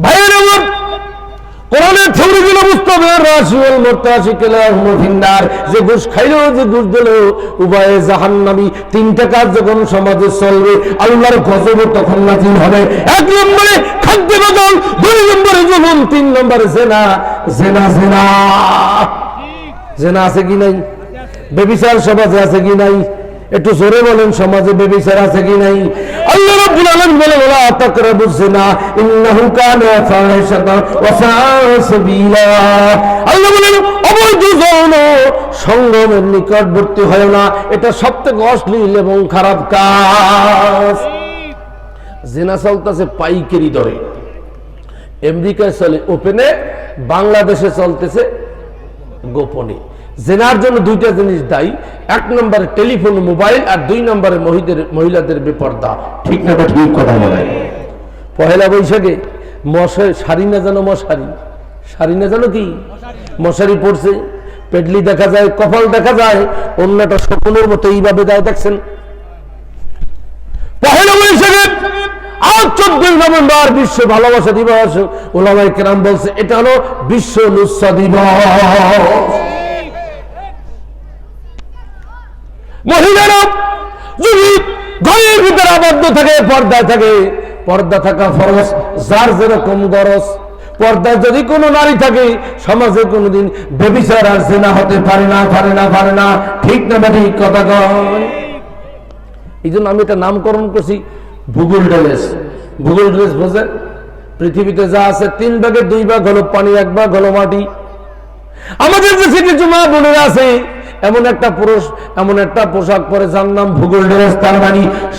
ভাইয়ের আমার কোরআনের থিওরিগুলো বুঝতে হবে। রাসিউল মুত্তাসিকিলা মুফিন্নার যে ঘুষ খাইলো যে ঘুষ দিল উভয়ে জাহান্নামী তিনটা কাজ যখন সমাজে চলবে আল্লাহর গজব তখন নাজিল হবে। এক নম্বরে খাদ্য বদল দুই নম্বরে জুলুম তিন নম্বরে জেনা জেনা জেনা। জেনা আছে কি নাই? বেবিচার সমাজে আছে কি নাই? একটু জোরে বলেন, সমাজে বেবিচার আছে কি নাই? আল্লাহ সঙ্গমের নিকটবর্তী হয় না। এটা সবথেকে অশ্লীল এবং খারাপ কাজ। জেনা চলতেছে পাইকারি দরে। আমেরিকায় চলে, ওপেনে বাংলাদেশে চলতেছে গোপনে। জেনার জন্য দুইটা জিনিস দায়ী। এক নম্বরে টেলিফোন মোবাইল আর দুই নম্বরে মহিদের মহিলাদের বেপর্দা। ঠিক না ঠিক কথা বলে পহেলা বৈশাখে মশারি শাড়ি না জানো মশারি? শাড়ি না জানো কি? মশারি পড়ছে পেডলি দেখা যায় কপাল দেখা যায়। অন্যটা সকলের মতো এইভাবে দেয় দেখছেন। পহেলা বৈশাখে আজ চোদ্দই নভেম্বর বিশ্ব ভালোবাসা দিবস। ওলামাই কেরাম বলছে এটা হলো বিশ্ব লুচ্ছা দিবস মহিলারা যদি ঘরের আবদ্ধ থাকে, পর্দায় থাকে। পর্দা থাকা ফরজ, যার যেরকম গরজ। পর্দায় যদি কোনো নারী থাকে, সমাজে কোনোদিন বেবিচার আর জেনা হতে পারে না পারে না পারে না। ঠিক না বা ঠিক কথা কয়? এই জন্য আমি এটা নামকরণ করছি ভূগোল ড্রেস। ভূগোল ড্রেস বোঝেন পৃথিবীতে যা আছে, তিন ভাগে দুই ভাগ হলো পানি, এক ভাগ হলো মাটি। আমাদের দেশে কিছু মা বোনেরা আছে এমন একটা পুরুষ, এমন একটা পোশাক পরে যার নাম ভূগোল ড্রেস তার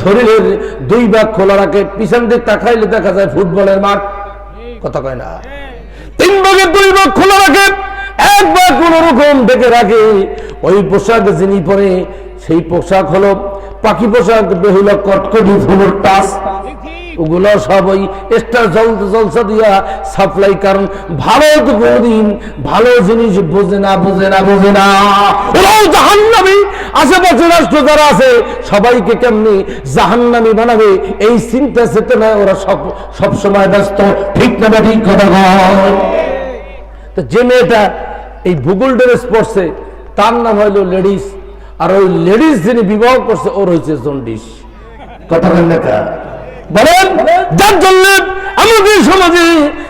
শরীরের দুই ভাগ খোলা রাখে, পিছন দিক তাকাইলে দেখা যায় ফুটবলের মাঠ। কথা কয় না? তিন ভাগের দুই ভাগ খোলা রাখে, এক ভাগ কোন রকম ডেকে রাখে। ওই পোশাক যিনি পরে, সেই পোশাক হলো পাখি পোশাক, বেহুলা কটকটি ফুলের টাস। ওগুলো সব ওই এক্সট্রা জল জলসা দিয়া সাপ্লাই, কারণ ভালো তো ভালো জিনিস বোঝে না বোঝে না বোঝে না। জাহান্নামি, আশেপাশে রাষ্ট্র যারা আছে, সবাইকে কেমনি জাহান্নামি বানাবে? এই চিন্তা চেতনায় ওরা সব সবসময় ব্যস্ত, ঠিক না ঠিক কথা তো যে মেয়েটা এই ভূগোল ড্রেস পড়ছে তার নাম হইল লেডিস, আর ওই লেডিস যিনি বিবাহ করছে, ওর হয়েছে জন্ডিস কথা বলেন বলেন যার জন্য আমাদের সমাজে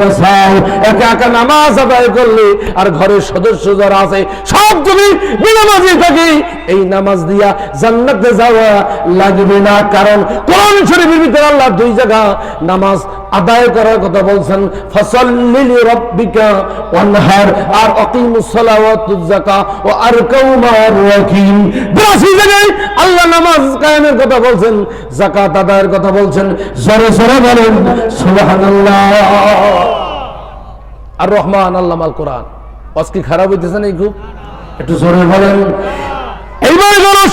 বাঁচাও একা একা নামাজ আদায় করলে আর ঘরের সদস্য যারা আছে, সব তুমি বিনামাজি থাকি। এই নামাজ দিয়া জান্নাতে যাওয়া লাগবে না, কারণ কোরআন শরীফের ভিতরে আল্লাহ দুই জায়গা নামাজ আদায় করার কথা বলছেন আর আকিমুস সালাওয়াতুজ যাকা ও আরকাউ মা'আর রাকিম 82 জায়গায় আল্লাহ নামাজ কথা বলছেন কথা বলছেন। জোরে আর রহমান খারাপ হইতেছে না খুব? একটু জোরে বলেন। এইবার মানুষ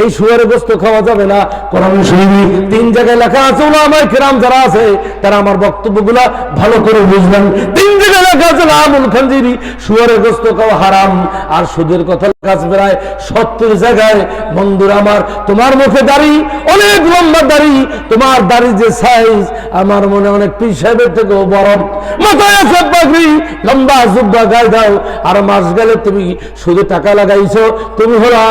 এই শুয়ারের গোস্ত খাওয়া যাবে না। কোরআন শরীফে তিন জায়গায় লেখা আছে আমার কিরাম যারা আছে, তারা আমার বক্তব্যগুলা ভালো করে বুঝবেন। তিন জায়গায় লেখা আছে আমুল খানজিরি শুয়ারের গোস্ত খাওয়া হারাম। আর সুদের কথা জায়গায় আমার, তোমার মুখে দাড়ি অনেক লম্বা দাড়ি, তোমার দাড়ি যে সাইজ আমার মনে অনেক পীর সাহেবের থেকেও মাথায় আছে লম্বা জুব্বা গায়ে দাও। আর মাস গেলে তুমি শুধু টাকা লাগাইছো, তুমি হলা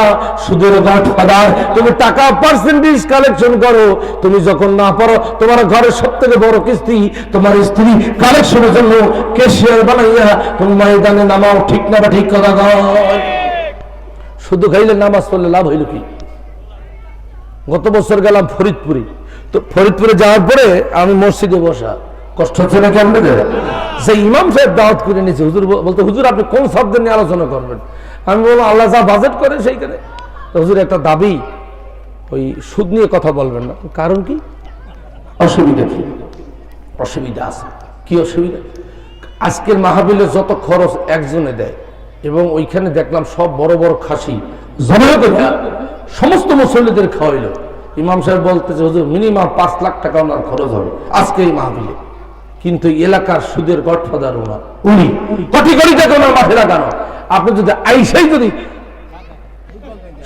সুদের গাঁট ফাদার তুমি টাকা পার্সেন্টেজ কালেকশন করো। তুমি যখন না পারো, তোমার ঘরের সব থেকে বড় কিস্তি তোমার স্ত্রী কালেকশনের জন্য কেশিয়ার বানাইয়া তুমি ময়দানে নামাও, ঠিক না ঠিক কথা শুধু খাইলে নামাজ পড়লে লাভ হইল কি? গত বছর গেলাম ফরিদপুরে। তো ফরিদপুরে যাওয়ার পরে আমি মসজিদে বসা। কষ্ট হচ্ছে নাকি আপনাদের? সেই ইমাম সাহেব দাওয়াত করে নিয়েছে হুজুর বল- বলতে, হুজুর, আপনি কোন শব্দ নিয়ে আলোচনা করবেন? আমি বললাম, আল্লাহ যা বাজেট করে সেইখানে। হুজুর একটা দাবি, ওই সুদ নিয়ে কথা বলবেন না। কারণ কি? অসুবিধা কি? অসুবিধা আছে। কি অসুবিধা? আজকের মাহাবিলে যত খরচ একজনে দেয়, এবং ওইখানে দেখলাম সব বড় বড় খাসি সমস্ত মুসল্লিদের খাওয়াইল। ইমাম সাহেব বলতেছে, হুজুর মিনিমাম পাঁচ লাখ টাকা ওনার খরচ হবে আজকে এই মাহবিলে কিন্তু এলাকার সুদের গডফাদার ওনার, উনি। কোটি কোটি টাকা ওনার মাঠে লাগানো? আপনি যদি আইসাই যদি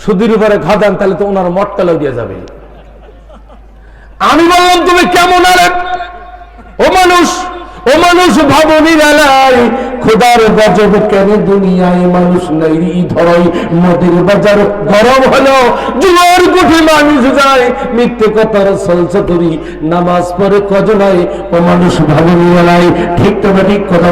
সুদের উপরে খাদান তাহলে তো ওনার মটকালেও দিয়ে যাবে। আমি বললাম, তুমি কেমন আরে ও মানুষ ও মানুষ ভাবনি বেলায়, খোদার গজব কেন দুনিয়ায় মানুষ নাই ধরই? নদীর বাজার গরম হলো, জুয়ার গুঠি মানুষ যায়, মিথ্যে কথার চলছে ধরি নামাজ পরে কজনায়, ও মানুষ ভাবনি বেলায়। ঠিক তবে ঠিক কথা